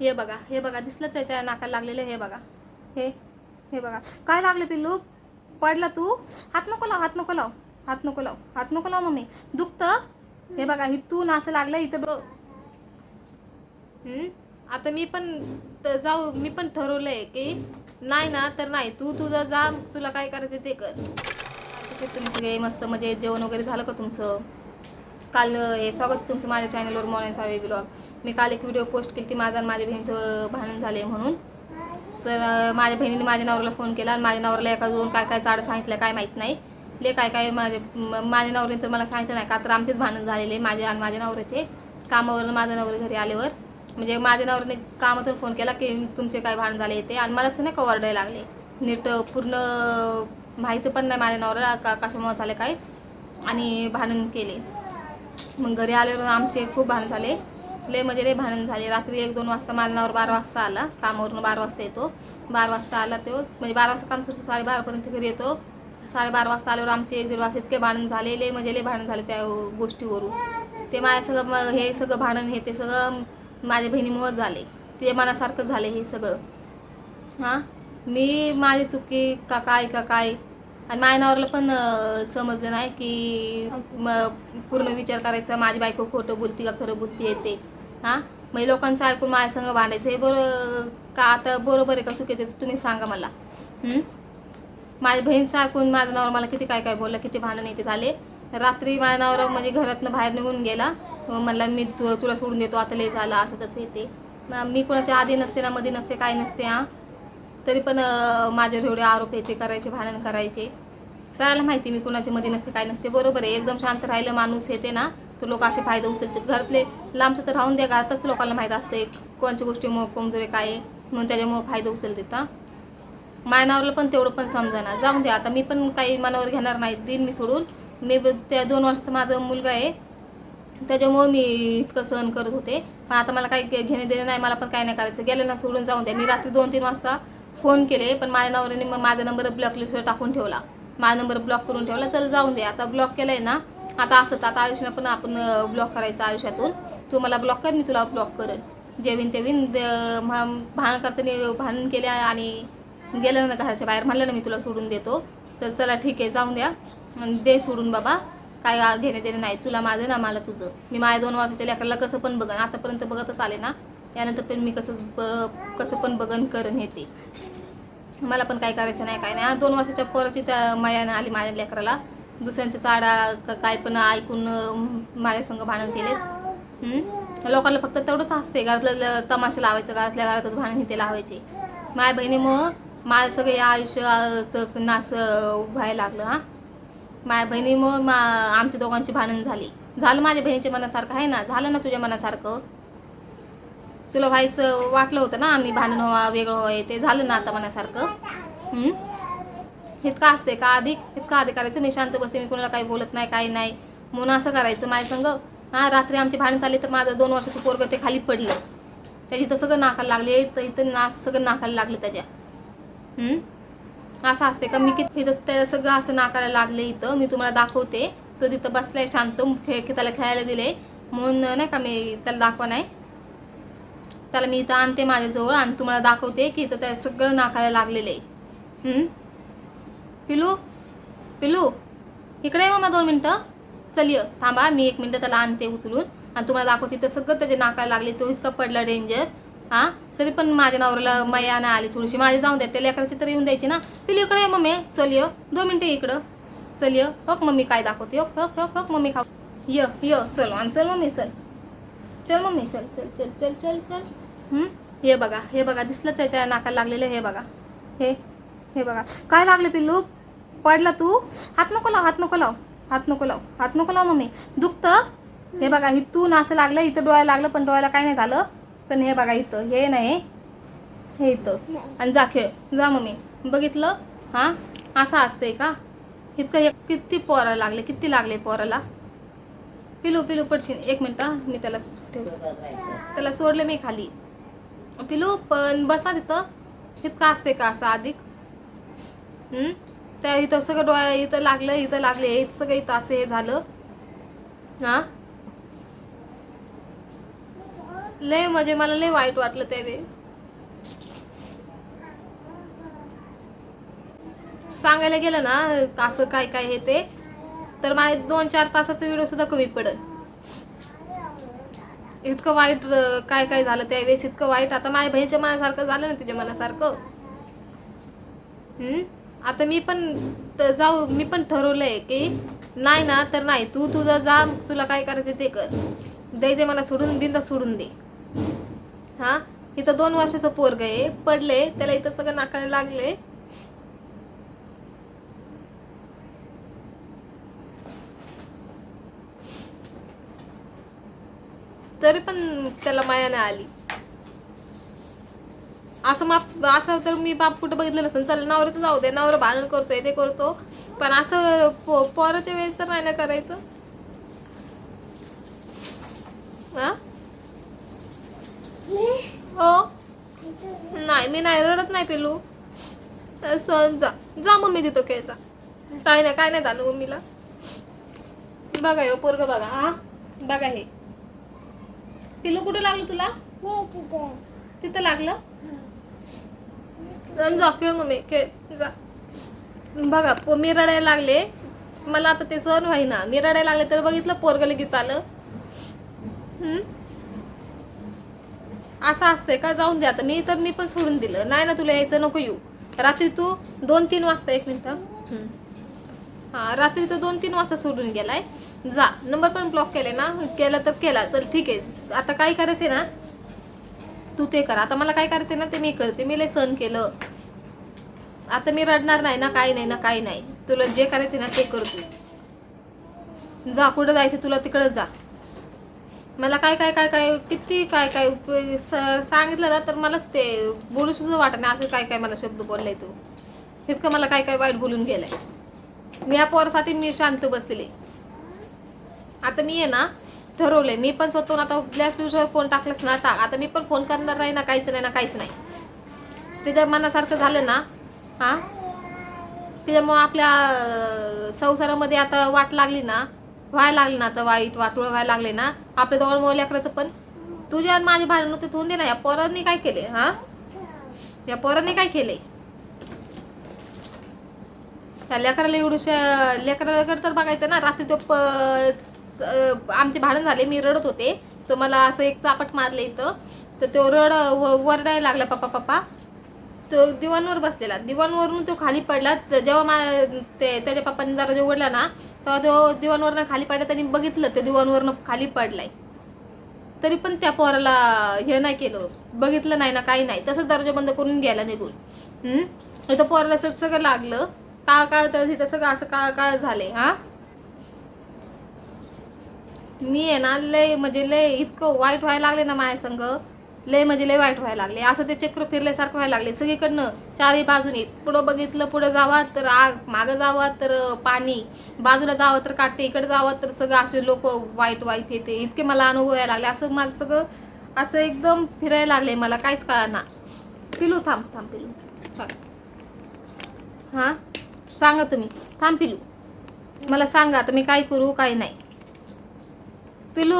हे बघा हे बघा दिसलं आहे त्या नाकाला लागलेलं हे बघा. हे हे बघा. काय लागलं पिल्लू? पडला तू? हात नको लाव हात नको लाव. हात नको लाव हात नको लाव मम्मी. दुखतं? हे बघा इथून असं लागलं इथं डो आता मी पण जाऊ मी पण ठरवलंय की नाही ना तर नाही. तू तुझं जा तुला काय करायचं ते कर. कसे तुम्ही सगळे मस्त म्हणजे जेवण वगैरे झालं का तुमचं? काल हे स्वागत तुमचं माझ्या चॅनलवर मॉर्निंग सावे ब्लॉग मी काल एक व्हिडिओ पोस्ट केली ती माझा आणि माझ्या बहिणीचं भांडण झाले म्हणून. तर माझ्या बहिणीने माझ्या नवऱ्याला फोन केला आणि माझ्या नवऱ्याला एका दोन काय काय चाड सांगितलं काय माहीत नाही. ले काय काय माझे माझ्या नवऱ्याने तर मला सांगितलं नाही. का तर आमचेच भांडण झालेले माझे आणि माझ्या नवऱ्याचे. कामावरून माझ्या नवरे घरी आल्यावर. म्हणजे माझ्या नवऱ्याने कामातून फोन केला की तुमचे काय भांडण झाले ते. आणि मलाच नाही का ओरडायला लागले. नीट पूर्ण माहिती पण नाही माझ्या नवऱ्याला का कशामुळे झाले काय. आणि भांडण केले. मग घरी आल्यावर आमचे खूप भांडण झाले. लय म्हणजे लय भांडण झाले. रात्री एक दोन वाजता माझ्या बारा वाजता आला. कामावरून बारा वाजता येतो. बारा वाजता आला तो. म्हणजे बारा वाजता काम सुरू साडेबारापर्यंत घरी येतो. साडेबारा वाजता आल्यावर आमचे एक दीड वाजता इतके भांडण झाले. लय म्हणजे लय भांडण झाले त्या गोष्टीवरून. ते माझ्या सगळं हे सगळं भांडण हे ते सगळं माझ्या बहिणीमुळंच झाले. ते मनासारखं झाले हे सगळं. हां? मी माझी चुकी का काय का काय? आणि माझ्या पण समजलं नाही की पूर्ण विचार करायचा. माझी बायको खोटं बोलती का खरं बोलती येते ते. हां? मग लोकांचं ऐकून माझ्या संग भांडायचं हे बरं का आता बरोबर आहे का चुकीचं ते तुम्ही सांगा मला. माझ्या बहीणचं ऐकून माझा नवरा मला किती काय काय बोललं किती भांडण येते झाले. रात्री माझ्या नवरा म्हणजे घरातनं बाहेर निघून गेला. म्हणला मी तु तुला सोडून देतो आता लय झालं असं तसं येते. मी कोणाच्या आधी नसते ना मध्ये नसते काय नसते हां. तरी पण माझ्यावर एवढे आरोप येते करायचे भांडण करायचे. सगळ्याला माहिती मी कुणाच्या मध्ये नसते काय नसते. बरोबर आहे एकदम शांत राहिलं माणूस येते ना तर लोक असे फायदा उचलतात घरातले लांबचं तर राहून द्या घरातच लोकांना माहीत असते कोणच्या गोष्टी गोष्टीमुळे कमजोरी काय आहे म्हणून त्याच्यामुळे फायदा उचलतात हां. माझ्या पण तेवढं पण समजाना. जाऊन द्या. आता मी पण काही मनावर घेणार नाही. दिन मी सोडून मी त्या दोन वर्षाचा माझा मुलगा आहे. त्याच्यामुळं मी इतकं सहन करत होते. पण आता मला काही घेणे देणे नाही मला पण काय नाही करायचं. गेलं ना सोडून जाऊन द्या. मी रात्री दोन तीन वाजता फोन केले पण माझ्या नवऱ्याने मग माझा नंबर ब्लॉक लिस्टवर टाकून ठेवला. माझा नंबर ब्लॉक करून ठेवला. चल जाऊन दे. आता ब्लॉक केला आहे ना आता असंच आता आयुष्यानं पण आपण ब्लॉक करायचं आयुष्यातून. तू मला ब्लॉक कर मी तुला ब्लॉक करेन. जेवीन तेवीन द- भांडण करताना भांडण केल्या आणि गेलं ना घराच्या बाहेर म्हणलं ना मी तुला सोडून देतो. तर चला ठीक आहे जाऊन द्या. दे सोडून बाबा. काय घेणे देणे नाही तुला माझं ना मला तुझं. मी माझ्या दोन वर्षाच्या लेकराला कसं पण बघन आतापर्यंत बघतच आले ना. त्यानंतर पण मी कसं ब- कसं पण बघन करन हे ते. मला पण काय करायचं नाही काय नाही. दोन वर्षाच्या पोराची त्या मायानं आली माझ्या लेकराला. दुसऱ्यांचा चाडा का काय पण ऐकून माझ्या संग भांडण केले. लोकांना फक्त तेवढंच असते घरातलं तमाशा लावायचं घरातल्या घरातच भांडण हे ते लावायचे. माझ्या बहिणीमुळं माझं सगळं या आयुष्याचं नास व्हायला लागलं हां. माझ्या बहिणीमुळं मा आमच्या दोघांची भांडण झाली. झालं माझ्या बहिणीच्या मनासारखं आहे ना? झालं ना तुझ्या मनासारखं? तुला व्हायचं वाटलं होतं ना आम्ही भांडण व्हावा वेगळं व्हावं ते झालं ना आता मनासारखं? इतकं असते का अधिक? इतका आधी करायचं? मी शांत बसते मी कोणाला काही बोलत नाही काही नाही. म्हणून असं करायचं माझ्या संग. हां रात्री आमची भांडण चालली तर माझं दोन वर्षाचं पोरगं ते खाली पडलं. त्याची तर सगळं नाकाला लागले तर इथं ना सगळं नाकाला लागलं त्याच्या. असं असते का? मी किती इथं त्या सगळं असं नाकाला लागले इथं. मी तुम्हाला दाखवते. तो तिथं बसलाय शांत. खेळ त्याला खेळायला दिले म्हणून नाही का मी त्याला दाखवा नाही? त्याला मी इथं आणते माझ्याजवळ आणि तुम्हाला दाखवते की इथं त्या सगळं नाकाला लागलेलं आहे. पिलू पिलू इकडे ये मग दोन मिनटं. चल ये थांबा मी एक मिनटं त्याला आणते उचलून. आणि तुम्हाला दाखवते तर सगळं त्याचे नाकाला लागले तो इतका पडला डेंजर हां? तरी पण माझ्या नवऱ्याला मैया नाही आली थोडीशी. माझी जाऊन द्या त्या लेकराची तर येऊन द्यायची ना. पिलू इकडे ये मम्मी. चल ये. दोन मिनटं इकडं. चल ये. हो मम्मी काय दाखवते. हो हो हो हो मम्मी खाऊ. य य. चल आणि चल मम्मी चल. चल मम्मी चल चल चल चल चल चल. हे बघा हे बघा. दिसलं तर त्या नाकाला लागलेलं हे बघा. हे हे बघा. काय लागलं पिल्लू पडला तू? हात नको लाव हात नको लाव. हात नको लाव हात नको लाव मम्मी. दुखतं? हे बघा इथून असं लागलं इथं डोळ्याला लागलं पण डोळ्याला काय नाही झालं. पण हे बघा इथं हे नाही. हे इथं. आणि जा खेळ जा मम्मी. बघितलं? हां? असं असतंय का? इतकं हे किती पोरं लागले किती लागले पोराला? पिलू पिलू पडशील. एक मिनटं मी त्याला ठेवलं त्याला सोडलं मी खाली. पिलू पण बसा तिथं. इतकं असते का असं अधिक त्या इथं सगळं डोळ्या इथं लागलं इथं लागले हे सगळं इथं असं हे झालं. हा? लय म्हणजे मला लय वाईट वाटलं त्यावेळेस. सांगायला गेलं ना असं काय काय हे ते तर माझे दोन चार तासाचा व्हिडिओ सुद्धा कमी पडल. इतकं वाईट काय काय झालं त्यावेळेस इतकं वाईट. आता माझ्या बहिणीच्या मनासारखं झालं ना तुझ्या मनासारखं. हम्म? आता मी पण जाऊ मी पण ठरवलंय की नाही ना तर नाही. तू तुझं जा तुला काय करायचं ते कर. द्यायचे मला सोडून बिंदा सोडून दे. हा? इथं दोन वर्षाचं पोरग आहे पडले त्याला इथं सगळं नाकाला लागले तरी पण त्याला माया नाही आली. असं माप असं तर मी बाप कुठं बघितलं नसेल. चल नवऱ्याचं जाऊ दे नवरा भांडण करतोय ते करतो. पण असं पो पोराच्या वेळेस तर नाही ना करायचं? हा? हो? नाही मी नाही रडत नाही पिलू सण जा जा मम्मी तिथं खेळचा काय नाही काय नाही झालं मम्मीला. बघा हो पोरग बघा हा? बघा हे. पिलू कुठं लागलं तुला? तिथं लागलं? जा जा, खेळ मम्मी खेळ. जा. बघा पो- मी रडायला लागले. मला आता ते सहन व्हायना मी रडायला लागले तर बघितलं पोरग लगेच आलं. असं असतंय का? जाऊन दे आता. मी तर मी पण सोडून दिलं. नाही ना तुला यायचं नको येऊ. रात्री तू दोन तीन वाजता एक मिनिट. हा रात्री तो दोन तीन वाजता सोडून गेलाय. जा. नंबर पण ब्लॉक केले ना? केला तर केला. चल ठीक आहे. आता काय करायचंय ना? तू ते कर. आता मला काय करायचंय ना ते मी करते. मी लय सहन केलं. आता मी रडणार नाही ना काही नाही ना काही नाही. तुला जे करायचंय ना ते कर तू. जा कुठं जायचं तुला तिकडं जा. मला काय काय काय काय किती काय काय स- सांगितलं ना तर मलाच ते बोलू सुद्धा वाटत नाही. असं काय काय मला शब्द बोललाय तू. इतकं मला काय काय वाईट बोलून गेलाय. मी या पोरासाठी मी शांत बसलेली. आता मी आहे ना ठरवलंय. मी पण स्वतःहून आता ब्लॅक न्यूजवर फोन टाकलाच ना टाक. आता मी पण फोन करणार नाही ना काहीच नाही ना काहीच नाही. त्याच्या मनासारखं झालं ना हा? त्याच्यामुळं आपल्या संसारामध्ये आता वाट लागली ना व्हायला लागली ना आता वाईट वाटोळ व्हायला लागले ना आपल्या दोघांमुळे लेकराचं पण. तुझ्या आणि माझे भांडण ते होऊन दे ना या पोरांनी काय केले हा? या पोरांनी काय केले? त्या लेकराला एवढूशा लेकराला तर बघायचं ना रात्री तो प आमचे भांडण झाले मी रडत होते. तो मला असं एक चापट मारलं इथं. तर तो रड व- वरडायला लागला पप्पा पप्पा. तो दिवाणवर बसलेला. दिवाणवरून तो खाली पडला. तर जेव्हा मा ते त्याच्या पप्पांनी दरवाजा उघडला ना तेव्हा तो दिवाणवरनं खाली पडला. त्यांनी बघितलं तो दिवाणवरनं खाली पडलाय. तरी पण त्या पोराला हे नाही केलं. बघितलं नाही ना काही नाही. तसंच दरवाजा बंद करून घ्यायला निघून. हम्म? इथं पोराला सगळं लागलं. काळ काळ तर तिथं सगळं असं काळ काळ झाले हां? मी आहे ना लय म्हणजे लय इतकं वाईट व्हायला लागले ना माझ्या संग. लय म्हणजे लय वाईट व्हायला लागले. असं ते चक्र फिरल्यासारखं व्हायला लागले. सगळीकडनं चारही बाजूने. पुढं बघितलं पुढं जावा तर आग मागं जावा तर पाणी. बाजूला जावं तर काटे इकडे जावं तर सगळं असे लोक वाईट वाईट येते. इतके मला अनुभव यायला लागले. असं माझं सगळं असं एकदम फिरायला लागले मला. काहीच कळना पिलू थांब थांब पिलू. हां? सांगा तुम्ही. थांब पिलू. मला सांगा आता मी काय करू काय नाही. पिलू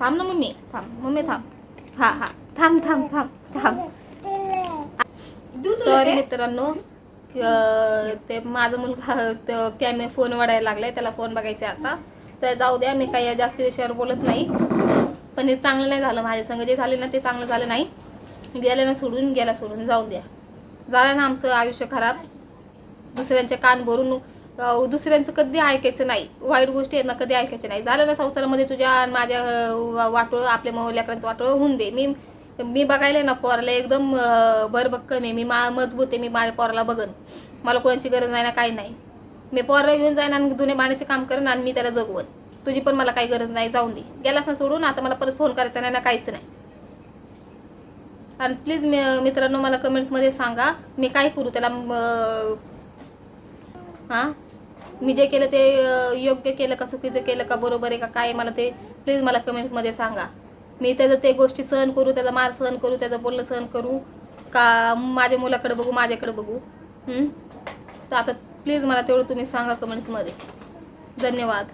थांब ना मम्मी थांब मम्मी थांब. हा हा. थांब थांब थांब थांब. सॉरी मित्रांनो ते माझा मुलगा कॅमे फोन वाढायला लागलाय त्याला फोन बघायचा आता. तर जाऊ द्या मी काही जास्त विषयावर बोलत नाही. पण हे चांगलं नाही झालं माझ्या संग. जे झाले ना ते चांगलं झालं नाही. गेलं ना सोडून गेला सोडून. जाऊ द्या. झालं ना आमचं आयुष्य खराब. दुसऱ्यांचे कान भरून दुसऱ्यांचं कधी ऐकायचं नाही. वाईट गोष्टी आहेत ना कधी ऐकायच्या नाही. झालं ना संसारामध्ये तुझ्या आणि माझ्या वाटोळं आपल्या मग लेकरांचं वाटोळं होऊन दे. मी मी बघायला ना पोराला एकदम भरभक्कम आहे. मी मा मजबूत आहे. मी माझ्या पोराला बघन. मला कोणाची गरज नाही ना काही नाही. मी पोराला घेऊन जाईन आणि दुने बाण्याचे काम करेन आणि मी त्याला जगवन. तुझी पण मला काही गरज नाही. जाऊन दे. गेलास ना सोडून आता मला परत फोन करायचा नाही ना काहीच नाही. आणि प्लीज मित्रांनो मला कमेंट्समध्ये सांगा मी काय करू? त्याला हां? मी जे केलं ते योग्य केलं का चुकीचं केलं का बरोबर आहे का काय मला ते प्लीज मला कमेंट्समध्ये सांगा. मी त्याचं ते गोष्टी सहन करू त्याचा मार सहन करू त्याचं बोलणं सहन करू का माझ्या मुलाकडे बघू माझ्याकडे बघू? तर आता प्लीज मला तेवढं तुम्ही सांगा कमेंट्समध्ये धन्यवाद.